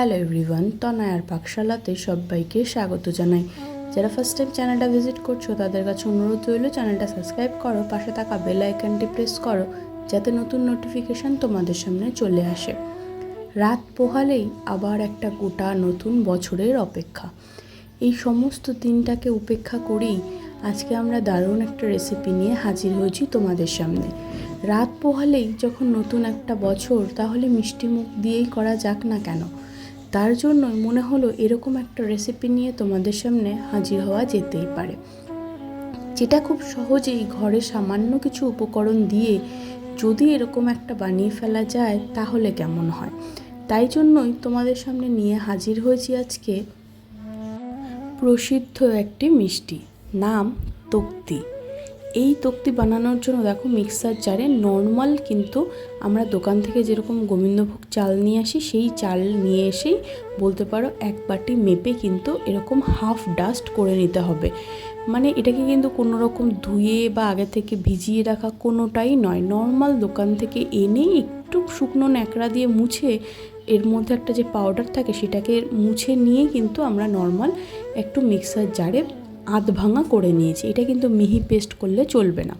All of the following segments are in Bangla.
হ্যালো এভরিওয়ান তনয়ার পাকশালাতে সবাইকে স্বাগত জানাই। যারা ফার্স্ট টাইম চ্যানেলটা ভিজিট করছ, তাদের কাছে অনুরোধ রইল চ্যানেলটা সাবস্ক্রাইব করো, পাশে থাকা বেল আইকনটি প্রেস করো, যাতে নতুন নোটিফিকেশান তোমাদের সামনে চলে আসে। রাত পোহালেই আবার একটা গোটা নতুন বছরের অপেক্ষা। এই সমস্ত দিনটাকে উপেক্ষা করেই আজকে আমরা দারুণ একটা রেসিপি নিয়ে হাজির হয়েছি তোমাদের সামনে। রাত পোহালেই যখন নতুন একটা বছর, তাহলে মিষ্টি মুখ দিয়েই করা যাক না কেন? তার জন্যই মনে হলো এরকম একটা রেসিপি নিয়ে তোমাদের সামনে হাজির হওয়া যেতেই পারে। যেটা খুব সহজেই ঘরে সামান্য কিছু উপকরণ দিয়ে যদি এরকম একটা বানিয়ে ফেলা যায়, তাহলে কেমন হয়? তাই জন্যই তোমাদের সামনে নিয়ে হাজির হয়েছি আজকে প্রসিদ্ধ একটি মিষ্টি, নাম তক্তি। এই তক্তি বানানোর জন্য দেখো মিক্সার জারে নর্মাল কিন্তু আমরা দোকান থেকে যেরকম গোবিন্দভোগ চাল নিয়ে আসি, সেই চাল নিয়ে এসেই বলতে পারো এক বাটি মেপে কিন্তু এরকম হাফ ডাস্ট করে নিতে হবে। মানে এটাকে কিন্তু কোনো রকম ধুয়ে বা আগে থেকে ভিজিয়ে রাখা কোনোটাই নয়। নর্মাল দোকান থেকে এনে একটু শুকনো ন্যাকড়া দিয়ে মুছে এর মধ্যে একটা যে পাউডার থাকে সেটাকে মুছে নিয়ে কিন্তু আমরা নর্মাল একটু মিক্সার জারে আধ ভাঙা করে নিয়েছি। এটা কিন্তু মিহি পেস্ট করলে চলবে না।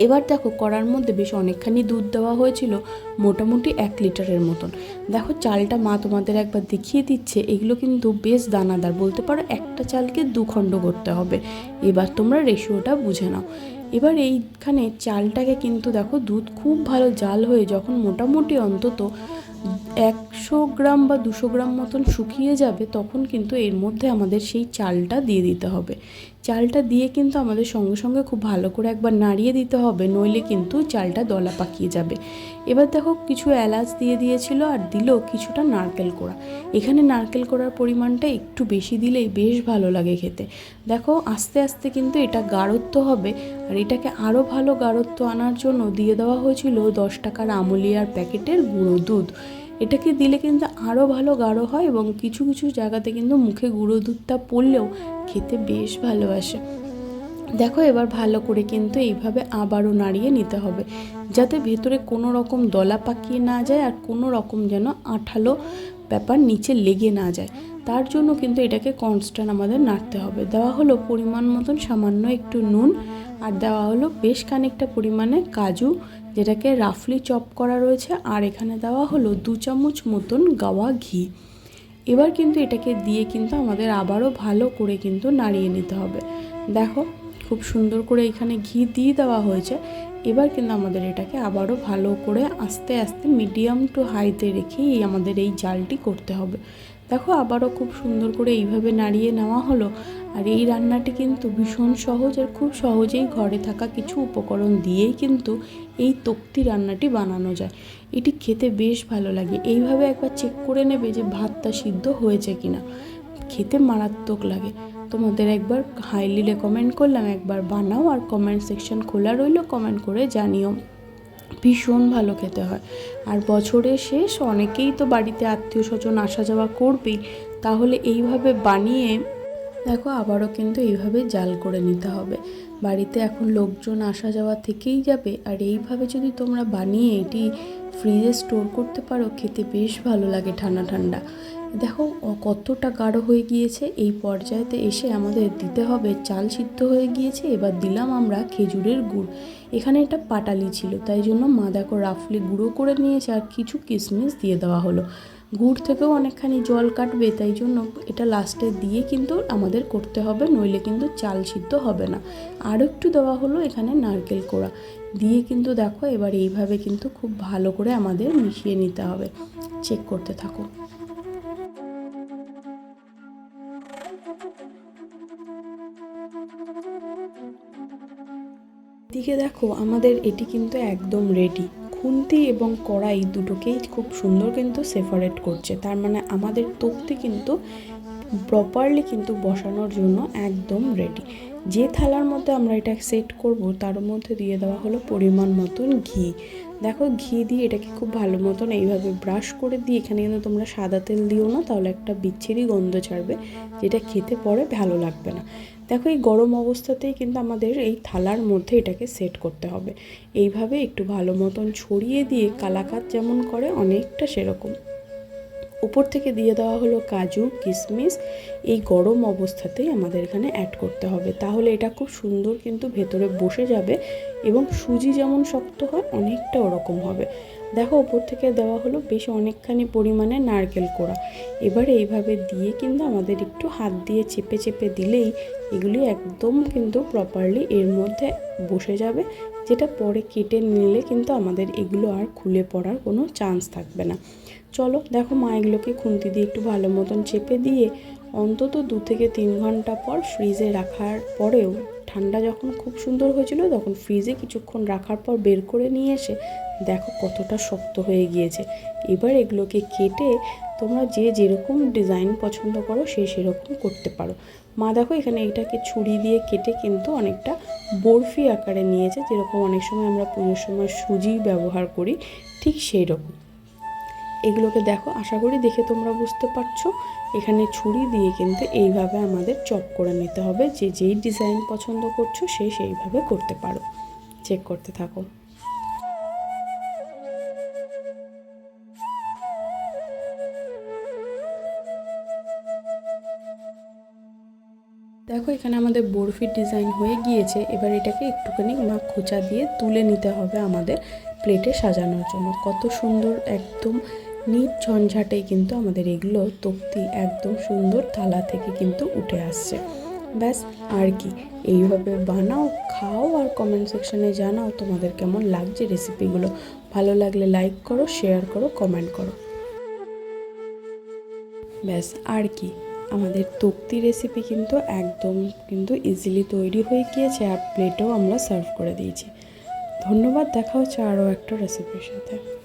এবার দেখো কড়ার মধ্যে বেশ অনেকখানি দুধ দেওয়া হয়েছিল, মোটামুটি এক লিটারের মতন। দেখো চালটা মা তোমাদের একবার দেখিয়ে দিচ্ছে, এগুলো কিন্তু বেশ দানাদার। বলতে পারো একটা চালকে দু খণ্ড করতে হবে। এবার তোমরা রেশিওটা বুঝে নাও। এবার এইখানে চালটাকে কিন্তু দেখো দুধ খুব ভালো জাল হয়ে যখন মোটামুটি অন্তত একশো গ্রাম বা দুশো গ্রাম মতন শুকিয়ে যাবে, তখন কিন্তু এর মধ্যে আমাদের সেই চালটা দিয়ে দিতে হবে। চালটা দিয়ে কিন্তু আমাদের সঙ্গে সঙ্গে খুব ভালো করে একবার নাড়িয়ে দিতে হবে, নইলে কিন্তু চালটা দলা পাকিয়ে যাবে। এবার দেখো কিছু এলাচ দিয়ে দিয়েছিল আর দিল কিছুটা নারকেল কোড়া। এখানে নারকেল কোড়ার পরিমাণটা একটু বেশি দিলেই বেশ ভালো লাগে খেতে। দেখো আস্তে আস্তে কিন্তু এটা গাঢ়ত্ব হবে আর এটাকে আরও ভালো গাঢ়ত্ব আনার জন্য দিয়ে দেওয়া হয়েছিল দশ টাকার আমুলিয়ার প্যাকেটের গুঁড়ো দুধ। এটাকে দিলে কিন্তু আরও ভালো গাঢ় হয় এবং কিছু কিছু জায়গাতে কিন্তু মুখে গুঁড়ো দুধটা পড়লেও খেতে বেশ ভালোবাসে। দেখো এবার ভালো করে কিন্তু এইভাবে আবারও নাড়িয়ে নিতে হবে, যাতে ভেতরে কোনো রকম দলা পাকিয়ে না যায় আর কোনো রকম যেন আঠালো ব্যাপার নিচে লেগে না যায়। তার জন্য কিন্তু এটাকে কনস্ট্যান্ট আমাদের নাড়তে হবে। দেওয়া হলো পরিমাণ মতন সামান্য একটু নুন আর দেওয়া হলো বেশ খানিকটা পরিমাণে কাজু, যেটাকে রাফলি চপ করা রয়েছে। আর এখানে দেওয়া হলো দু চামচ মতন গাওয়া ঘি। এবার কিন্তু এটাকে দিয়ে কিন্তু আমাদের আবারও ভালো করে কিন্তু নাড়িয়ে নিতে হবে। দেখো খুব সুন্দর করে এখানে ঘি দিয়ে দেওয়া হয়েছে। এবার কিন্তু আমাদের এটাকে আবারও ভালো করে আস্তে আস্তে মিডিয়াম টু হাইতে রেখেই আমাদের এই জালটি করতে হবে। দেখো আবারও খুব সুন্দর করে এইভাবে নাড়িয়ে নেওয়া হলো আর এই রান্নাটি কিন্তু ভীষণ সহজ আর খুব সহজেই ঘরে থাকা কিছু উপকরণ দিয়েই কিন্তু এই তক্তি রান্নাটি বানানো যায়। এটি খেতে বেশ ভালো লাগে। এইভাবে একবার চেক করে নেবে যে ভাতটা সিদ্ধ হয়েছে কিনা। খেতে মারাত্মক লাগে। তোমাদের একবার হাইলি রেকমেন্ড করলাম, একবার বানাও আর কমেন্ট সেকশন খোলা রইল কমেন্ট করে জানিও। ভীষণ ভালো খেতে হয়। আর বছরের শেষ, অনেকেই তো বাড়িতে আত্মীয় স্বজন আসা যাওয়া করবেই, তাহলে এইভাবে বানিয়ে, দেখো আবারও কিন্তু এইভাবে জাল করে নিতে হবে। বাড়িতে এখন লোকজন আসা যাওয়া থেকেই যাবে, আর এইভাবে যদি তোমরা বানিয়ে এটি ফ্রিজে স্টোর করতে পারো, খেতে বেশ ভালো লাগে ঠান্ডা ঠান্ডা। দেখো কতটা গাঢ় হয়ে গিয়েছে। এই পর্যায়েতে এসে আমাদের দিতে হবে চাল সিদ্ধ হয়ে গিয়েছে। এবার দিলাম আমরা খেজুরের গুড়। এখানে এটা পাটালি ছিল, তাই জন্য মা দেখো রাফলি গুঁড়ো করে নিয়েছে আর কিছু কিশমিশ দিয়ে দেওয়া হলো। গুড় থেকেও অনেকখানি জল কাটবে, তাই জন্য এটা লাস্টে দিয়ে কিন্তু আমাদের করতে হবে, নইলে কিন্তু চাল সিদ্ধ হবে না। আরও একটু দেওয়া হলো এখানে নারকেল কোড়া। দিয়ে কিন্তু দেখো, এবার এইভাবে কিন্তু খুব ভালো করে আমাদের মিশিয়ে নিতে হবে। চেক করতে থাকো। দিকে দেখো, আমাদের এটি কিন্তু একদম রেডি খুন্তি এবং কড়াই দুটোকেই খুব সুন্দর কিন্তু সেপারেট করছে। তার মানে আমাদের তক্তি কিন্তু প্রপারলি কিন্তু বসানোর জন্য একদম রেডি যে থালার মধ্যে আমরা এটা সেট করব, তার মধ্যে দিয়ে দেওয়া হলো পরিমাণ মতন ঘি। দেখো, ঘি দিয়ে এটাকে খুব ভালো মতন এইভাবে ব্রাশ করে দিয়ে, এখানে কিন্তু তোমরা সাদা তেল দিও না, তাহলে একটা বিচ্ছিরি গন্ধ ছাড়বে, যেটা খেতে পরে ভালো লাগবে না। দেখো, এই গরম অবস্থাতেই কিন্তু আমাদের এই থালার মধ্যে এটাকে সেট করতে হবে। এইভাবে একটু ভালো মতন ছড়িয়ে দিয়ে কালাকাত যেমন করে অনেকটা সেরকম। উপর থেকে দিয়ে দেওয়া হলো কাজু কিশমিশ এই গরম অবস্থাতেই আমাদের এখানে অ্যাড করতে হবে। তাহলে এটা খুব সুন্দর কিন্তু ভেতরে বসে যাবে এবং সুজি যেমন শক্ত হয়, অনেকটা ওরকম হবে। দেখো ওপর থেকে দেওয়া হলো বেশ অনেকখানি পরিমাণে নারকেল কোড়া। এবারে এইভাবে দিয়ে কিন্তু আমাদের একটু হাত দিয়ে চেপে চেপে দিলেই এগুলি একদম কিন্তু প্রপারলি এর মধ্যে বসে যাবে, যেটা পরে কেটে নিলে কিন্তু আমাদের এগুলো আর খুলে পড়ার কোনো চান্স থাকবে না। চলো, দেখো মা এগুলোকে খুন্তি দিয়ে একটু ভালো মতন চেপে দিয়ে অন্তত দু থেকে তিন ঘণ্টা পর ফ্রিজে রাখার পরেও ঠান্ডা যখন খুব সুন্দর হয়েছিল, তখন ফ্রিজে কিছুক্ষণ রাখার পর বের করে নিয়ে এসে দেখো কতটা শক্ত হয়ে গিয়েছে। এবার এগুলোকে কেটে তোমরা যে যেরকম ডিজাইন পছন্দ করো, সে সেরকম করতে পারো। মা দেখো এখানে এটাকে ছুরি দিয়ে কেটে কিন্তু অনেকটা বরফি আকারে নিয়েছে, যেরকম অনেক সময় আমরা পুজোর সময় সুজি ব্যবহার করি, ঠিক সেই রকম এগুলোকে দেখো, আশা করি দেখে তোমরা বুঝতে পারছ। এখানে ছুরি দিয়ে কিন্তু এইভাবে আমাদের চপ করে নিতে হবে। যে যেই ডিজাইন পছন্দ করছ সে সেইভাবে করতে পারো। চেক করতে থাকো। দেখো, এখানে আমাদের বরফির ডিজাইন হয়ে গিয়েছে। এবার এটাকে একটুখানি মা খোঁচা দিয়ে তুলে নিতে হবে আমাদের প্লেটে সাজানোর জন্য। কত সুন্দর, একদম নিট ঝঞ্ঝাটেই কিন্তু আমাদের এগুলো তক্তি একদম সুন্দর থালা থেকে কিন্তু উঠে আসছে। ব্যাস, আর কি। এইভাবে বানাও, খাও আর কমেন্ট সেকশনে জানাও তোমাদের কেমন লাগছে রেসিপিগুলো ভালো লাগলে লাইক করো শেয়ার করো কমেন্ট করো। ব্যাস, আর কি। আমাদের তক্তি রেসিপি কিন্তু একদম কিন্তু ইজিলি তৈরি হয়ে গিয়েছে আর প্লেটেও আমরা সার্ভ করে দিয়েছি। ধন্যবাদ, দেখা হচ্ছে আরও একটা রেসিপির সাথে।